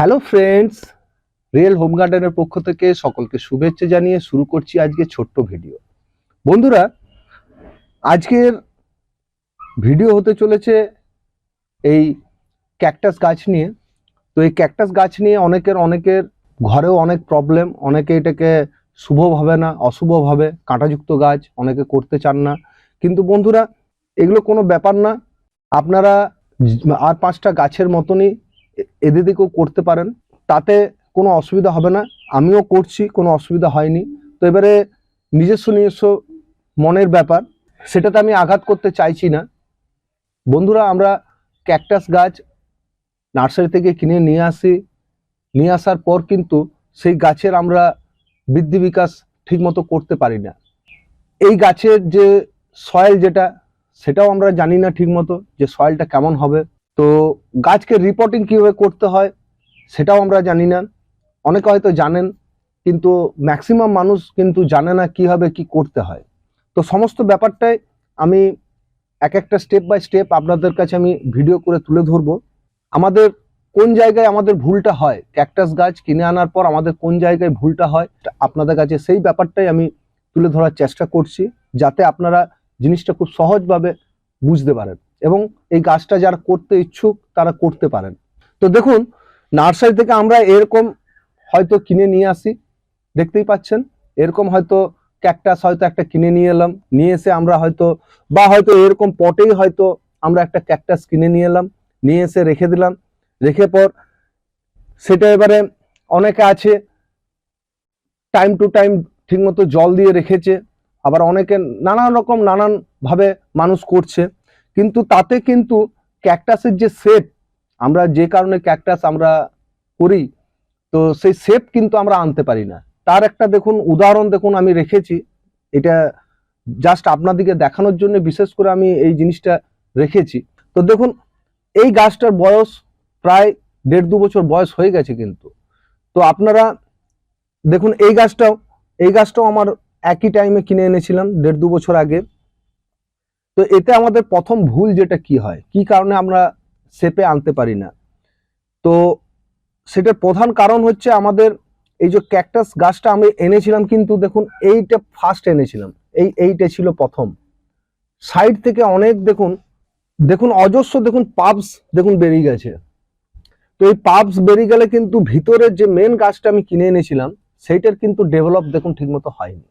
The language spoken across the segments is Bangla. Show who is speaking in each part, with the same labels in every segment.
Speaker 1: হ্যালো ফ্রেন্ডস, রিয়েল হোম গার্ডেনের পক্ষ থেকে সকলকে শুভেচ্ছা জানিয়ে শুরু করছি আজকে ছোট্ট ভিডিও। বন্ধুরা, আজকের ভিডিও হতে চলেছে এই ক্যাকটাস গাছ নিয়ে। তো এই ক্যাকটাস গাছ নিয়ে অনেকের অনেকের ঘরেও অনেক প্রবলেম অনেকে এটাকে শুভ ভাবে না অশুভ ভাবে। কাঁটাযুক্ত গাছ, অনেকে করতে চান না। কিন্তু বন্ধুরা, এগুলো কোনো ব্যাপার না। আপনারা আর পাঁচটা গাছের মতনই এ- এদিকেও করতে পারেন, তাতে কোনো অসুবিধা হবে না। আমিও করছি, কোনো অসুবিধা হয়নি। তো এবারে নিজস্ব নিজস্ব মনের ব্যাপার, সেটাতে আমি আঘাত করতে চাইছি না। বন্ধুরা, আমরা ক্যাকটাস গাছ নার্সারি থেকে কিনে নিয়ে আসি। নিয়ে আসার পর কিন্তু সেই গাছের আমরা বৃদ্ধি বিকাশ ঠিকমতো করতে পারি না। এই গাছের যে সয়েল যেটা, সেটাও আমরা জানি না ঠিকমতো যে সয়েলটা কেমন হবে। তো গাছকে রিপোর্টিং কীভাবে করতে হয়, সেটাও আমরা জানি না। অনেকে হয়তো জানেন, কিন্তু ম্যাক্সিমাম মানুষ কিন্তু জানে না কীভাবে কি করতে হয়। তো সমস্ত ব্যাপারটাই আমি এক একটা স্টেপ বাই স্টেপ আপনাদের কাছে আমি ভিডিও করে তুলে ধরবো। আমাদের কোন জায়গায় আমাদের ভুলটা হয়? ক্যাকটাস গাছ কিনে আনার পর আমাদের কোন জায়গায় ভুলটা হয়? আপনাদের কাছে সেই ব্যাপারটাই আমি তুলে ধরার চেষ্টা করছি, যাতে আপনারা জিনিসটা খুব সহজভাবে বুঝতে পারেন। এবং এই গাছটা যারা করতে ইচ্ছুক, তারা করতে পারেন। তো দেখুন, নার্সারি থেকে আমরা এরকম হয়তো কিনে নিয়ে আসি, দেখতেই পাচ্ছেন। এরকম হয়তো ক্যাকটাস হয়তো একটা কিনে নিয়ে এলাম, নিয়ে এসে আমরা হয়তো, বা হয়তো এরকম পটেই হয়তো আমরা একটা ক্যাকটাস কিনে নিয়ে এলাম, নিয়ে এসে রেখে দিলাম। রেখে পর সেটা এবারে অনেকে আছে, টাইম টু টাইম ঠিকমতো জল দিয়ে রেখেছে, আবার অনেকে নানান রকম নানান ভাবে মানুষ করছে। কিন্তু তাতে কিন্তু ক্যাকটাসের যে শেপ আমরা যে কারণে ক্যাকটাস আমরা করি, তো সেই শেপ কিন্তু আমরা আনতে পারি না। তার একটা দেখুন, উদাহরণ দেখুন আমি রেখেছি। এটা জাস্ট আপনাদেরকে দেখানোর জন্য বিশেষ করে আমি এই জিনিসটা রেখেছি। তো দেখুন, এই গাছটার বয়স প্রায় দেড় দু বছর বয়স হয়ে গেছে কিন্তু। তো আপনারা দেখুন, এই গাছটাও এই গাছটাও আমার একই টাইমে কিনে এনেছিলাম, দেড় দু বছর আগে। তো এতে আমাদের প্রথম ভুল যেটা কি হয়? কি কারণে আমরা শেপে আনতে পারি না? তো সেটার প্রধান কারণ হচ্ছে আমাদের এই যে ক্যাকটাস গাছটা আমি এনেছিলাম কিন্তু দেখুন এইটা ফার্স্ট এনেছিলাম। এই এইটা ছিল প্রথম। সাইড থেকে অনেক দেখুন দেখুন অজস্র দেখুন পাবস দেখুন বেরিয়ে গেছে। তো এই পাবস বেরিয়ে গেলে কিন্তু ভিতরের যে মেন গাছটা আমি কিনে এনেছিলাম, সেইটার কিন্তু ডেভেলপ দেখুন ঠিকমতো হয়নি।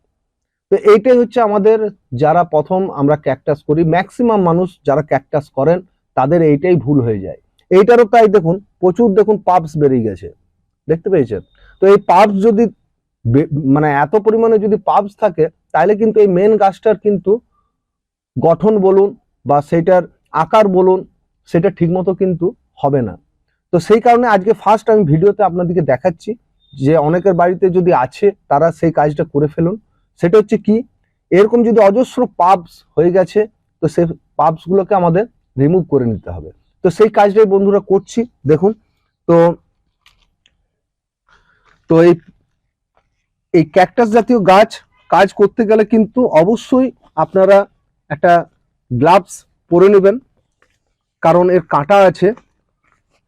Speaker 1: তো এইটাই হচ্ছে আমাদের যারা প্রথম আমরা ক্যাকটাস করি ম্যাক্সিমাম মানুষ যারা ক্যাকটাস করেন, তাদের এইটাই ভুল হয়ে যায়। এইটারও তাই দেখুন, প্রচুর দেখুন পাবস বেরিয়ে গেছে। দেখতে পেয়েছেন? তো এই পাবস যদি মানে এত পরিমাণে যদি পাবস থাকে তাহলে কিন্তু এই মেন গাছটার কিন্তু গঠন বলুন বা সেটার আকার বলুন, সেটা ঠিকমতো কিন্তু হবে না। তো সেই কারণে আজকে ফার্স্ট আমি ভিডিওতে আপনাদেরকে দেখাচ্ছি যে অনেকের বাড়িতে যদি আছে, তারা সেই কাজটা করে ফেলুন। সেটা হচ্ছে কি, এরকম যদি অজস্র পাবস হয়ে গেছে, তো সেই পাবস গুলোকে আমাদের রিমুভ করে নিতে হবে। তো সেই কাজটাই বন্ধুরা করছি, দেখুন। তো তো এই এই ক্যাকটাস জাতীয় গাছ, কাজ করতে গেলে কিন্তু অবশ্যই আপনারা একটা গ্লাভস পরে নেবেন। কারণ এর কাঁটা আছে,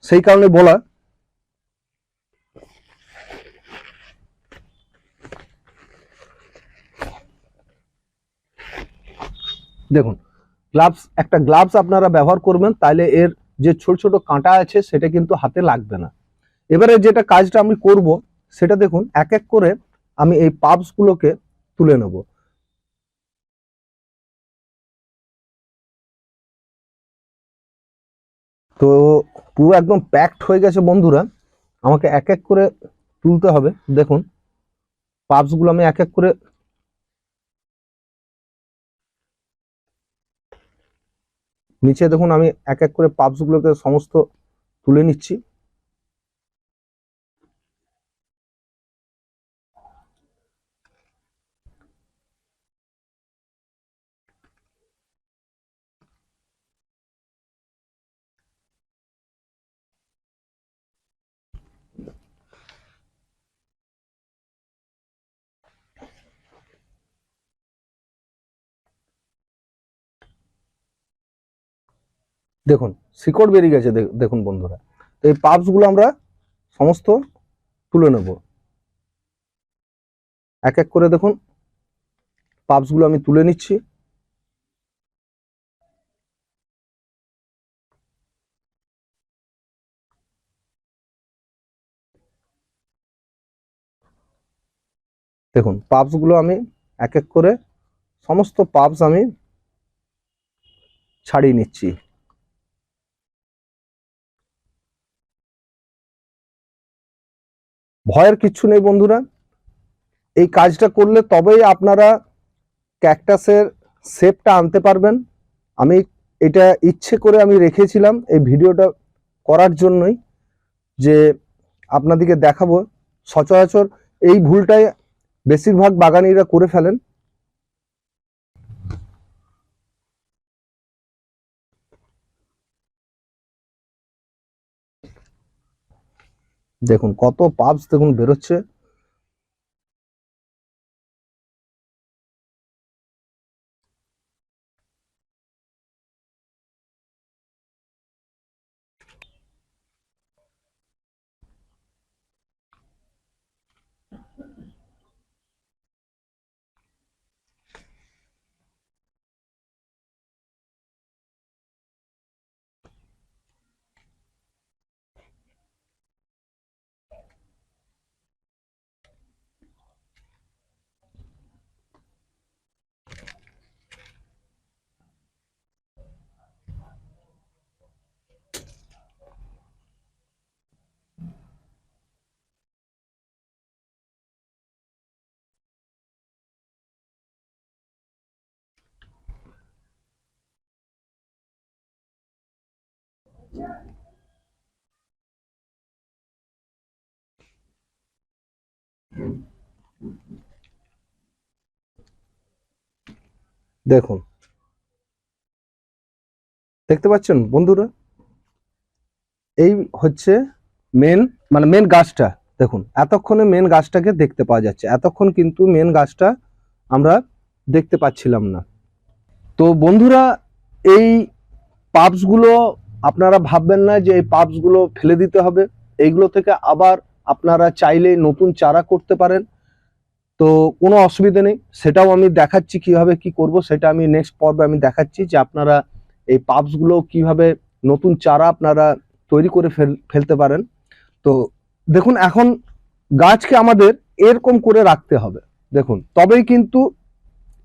Speaker 1: সেই কারণে বলা দেখুন গ্লাভস একটা গ্লাভস আপনারা ব্যবহার করবেন তাহলে এর যে ছোট ছোট কাঁটা আছে, সেটা কিন্তু হাতে লাগবে না। এবারে যেটা কাজটা আমি করব, সেটা দেখুন, এক এক করে আমি এই পাবস গুলোকে তুলে নেব। তো পুরো একদম প্যাকড হয়ে গেছে বন্ধুরা, আমাকে এক এক করে তুলতে হবে। দেখুন পাবসগুলো আমি এক এক করে নিচে দেখুন আমি এক এক করে পাপসগুলোকে সমস্ত তুলে নিচ্ছি। দেখুন, শিকড় বেরিয়ে গেছে দেখুন বন্ধুরা। তো এই পাবসগুলো আমরা সমস্ত তুলে নেব। এক এক করে দেখুন, পাপসগুলো আমি তুলে নিচ্ছি। দেখুন, পাপসগুলো আমি এক এক করে সমস্ত পাপস আমি ছাড়িয়ে নিচ্ছি। ভয়ের কিচ্ছু নেই বন্ধুরা। এই কাজটা করলে তবেই আপনারা ক্যাকটাসের শেপটা আনতে পারবেন। আমি এটা ইচ্ছে করে আমি রেখেছিলাম এই ভিডিওটা করার জন্যই যে আপনাদেরকে দেখাবো। সচরাচর এই ভুলটাই বেশিরভাগ বাগানিরা করে ফেলেন। দেখুন কত পাবস দেখুন বেরোচ্ছে। দেখুন। দেখতে পাচ্ছেন বন্ধুরা? এই হচ্ছে মেন মানে মেন গাছটা। দেখুন, এতক্ষণে মেন গাছটাকে দেখতে পাওয়া যাচ্ছে। এতক্ষণ কিন্তু মেন গাছটা আমরা দেখতে পাচ্ছিলাম না। তো বন্ধুরা, এই পাপসগুলো আপনারা ভাববেন না যে এই পাপসগুলো ফেলে দিতে হবে। এইগুলো থেকে আবার আপনারা চাইলে নতুন চারা করতে পারেন। তো কোনো অসুবিধা নেই। সেটাও আমি দেখাচ্ছি কীভাবে কি করব, সেটা আমি নেক্সট পর্বে আমি দেখাচ্ছি যে আপনারা এই পাপসগুলো কীভাবে নতুন চারা আপনারা তৈরি করে ফেল, ফেলতে পারেন। তো দেখুন, এখন গাছকে আমাদের এরকম করে রাখতে হবে। দেখুন, তবেই কিন্তু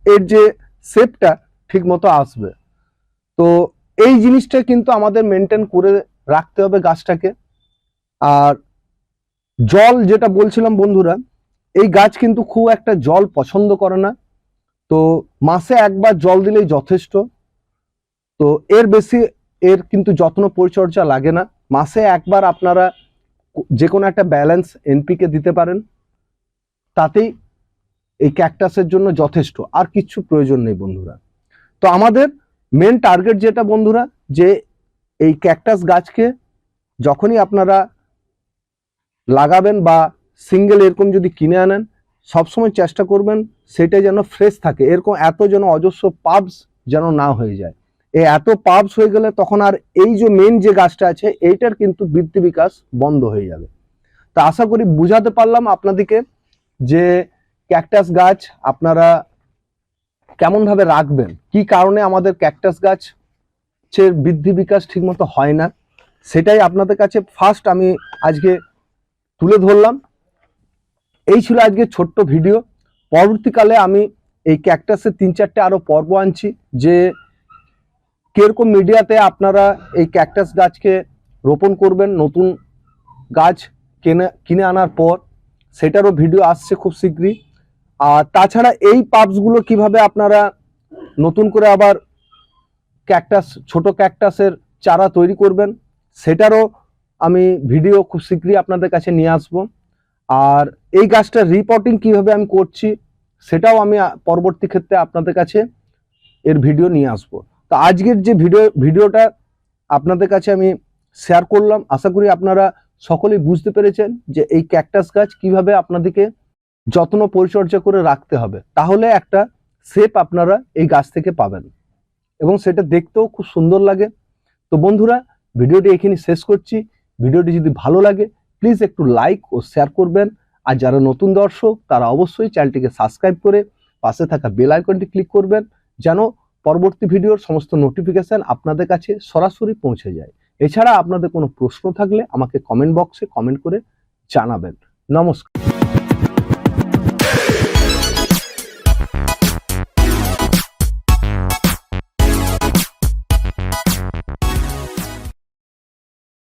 Speaker 1: এর যে শেপটা ঠিক মতো আসবে। তো এই জিনিসটা কিন্তু আমাদের মেনটেন করে রাখতে হবে গাছটাকে। আর জল যেটা বলছিলাম বন্ধুরা, এই গাছ কিন্তু খুব একটা জল পছন্দ করে না। তো মাসে একবার জল দিলেই যথেষ্ট। তো এর বেশি এর কিন্তু যত্ন পরিচর্যা লাগে না। মাসে একবার আপনারা যে কোনো একটা ব্যালেন্স এনপিকে দিতে পারেন। তাতেই এই ক্যাকটাসের জন্য যথেষ্ট। আর কিচ্ছু প্রয়োজন নেই বন্ধুরা। তো আমাদের মেন টার্গেট যেটা বন্ধুরা, যে এই ক্যাকটাস গাছকে যখনই আপনারা লাগাবেন বা সিঙ্গেল এরকম যদি কিনে আনেন, সবসময় চেষ্টা করবেন সেটা যেন ফ্রেশ থাকে। এরকম এত যেন অজস্র পাবস যেন না হয়ে যায়। এই এত পাবস হয়ে গেলে তখন আর এই যে মেন যে গাছটা আছে, এইটার কিন্তু বৃদ্ধি বিকাশ বন্ধ হয়ে যাবে। তা আশা করি বুঝাতে পারলাম আপনাদেরকে যে ক্যাকটাস গাছ আপনারা কেমনভাবে রাখবেন? কি কারণে আমাদের ক্যাকটাস গাছের বৃদ্ধি বিকাশ ঠিকমতো হয় না? সেটাই আপনাদের কাছে ফার্স্ট আমি আজকে তুলে ধরলাম। এই ছিল আজকে ছোট্ট ভিডিও পরবর্তীকালে আমি এই ক্যাকটাসের তিন চারটে আরও পর্ব আনছি যে কীরকম মিডিয়াতে আপনারা এই ক্যাকটাস গাছকে রোপণ করবেন, নতুন গাছ কিনে কিনে আনার পর। সেটারও ভিডিও আসছে খুব শীঘ্রই। আর তাছাড়া এই পাপসগুলো কীভাবে আপনারা নতুন করে আবার ক্যাকটাস ছোট ক্যাকটাসের চারা তৈরি করবেন, সেটারও আমি ভিডিও খুব শীঘ্রই আপনাদের কাছে নিয়ে আসব। আর এই গাছটার রিপোর্টিং কীভাবে আমি করছি, সেটাও আমি পরবর্তী ক্ষেত্রে আপনাদের কাছে এর ভিডিও নিয়ে আসব। তো আজকের যে ভিডিও ভিডিওটা আপনাদের কাছে আমি শেয়ার করলাম। আশা করি আপনারা সকলেই বুঝতে পেরেছেন যে এই ক্যাকটাস গাছ কীভাবে আপনাদেরকে যত্ন পরিচর্যা করে রাখতে হবে, তাহলে একটা শেপ আপনারা এই গাছ থেকে পাবেন। এবং সেটা দেখতেও খুব সুন্দর লাগে। তো বন্ধুরা, ভিডিওটি এখানে শেষ করছি। ভিডিওটি যদি ভালো লাগে প্লিজ একটু লাইক ও শেয়ার করবেন। আর যারা নতুন দর্শক, তারা অবশ্যই চ্যানেলটিকে সাবস্ক্রাইব করে পাশে থাকা বেল আইকনটি ক্লিক করবেন, যেন পরবর্তী ভিডিওর সমস্ত নোটিফিকেশন আপনাদের কাছে সরাসরি পৌঁছে যায়। এছাড়া আপনাদের কোনো প্রশ্ন থাকলে আমাকে কমেন্ট বক্সে কমেন্ট করে জানাবেন। নমস্কার।